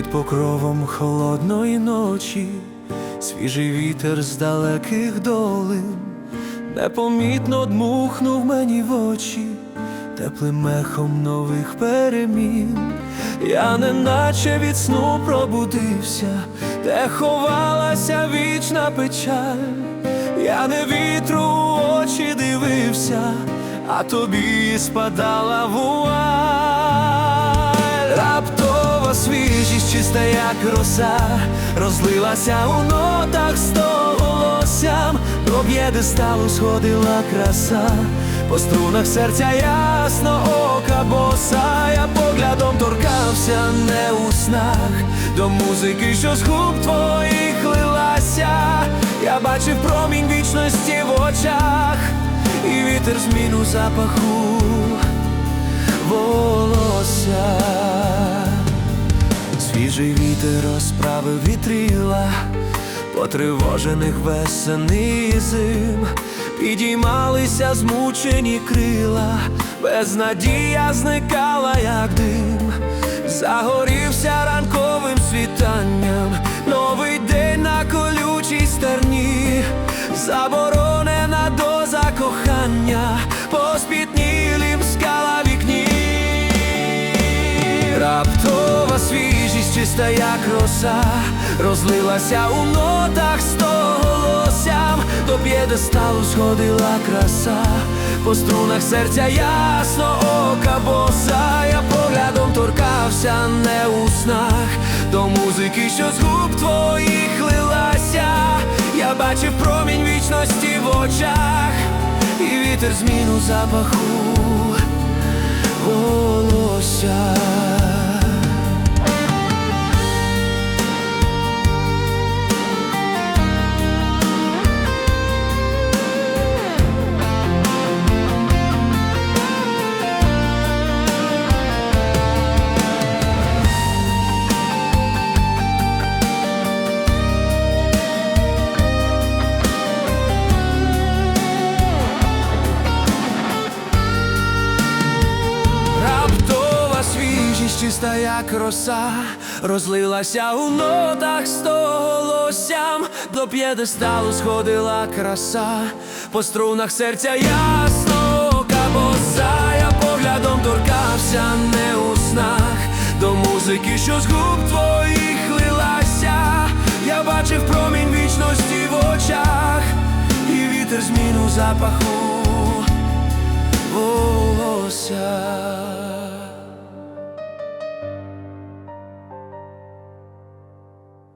Під покровом холодної ночі, свіжий вітер з далеких долин, непомітно дмухнув мені в очі, теплим мехом нових перемін. Я неначе від сну пробудився, де ховалася вічна печаль. Я не вітру у очі дивився, а тобі спадала вуаль. Чиста як роса, розлилася у нотах сто голосям, до п'єдесталу сходила краса, по струнах серця ясно ока боса, я поглядом торкався не у снах, до музики, що з губ твоїх лилася, я бачив промінь вічності в очах, і вітер зміну запаху волосся. Свіжий вітер розправив вітрила, потривожених весени зим, підіймалися змучені крила, безнадія зникала, як дим, загорівся чиста як роса, розлилася у нотах сто голосям, до п'єдесталу сходила краса, по струнах серця ясно ока боса, я поглядом торкався не у снах, до музики, що з губ твоїх лилася, я бачив промінь вічності в очах, і вітер зміну запаху чиста, як роса, розлилася у нотах стоголоссям, до п'єдесталу сходила краса, по струнах серця ясно, кабоса, я поглядом торкався не у снах, до музики, що з губ твоїх лилася, я бачив промінь вічності в очах, і вітер зміну запаху волосся.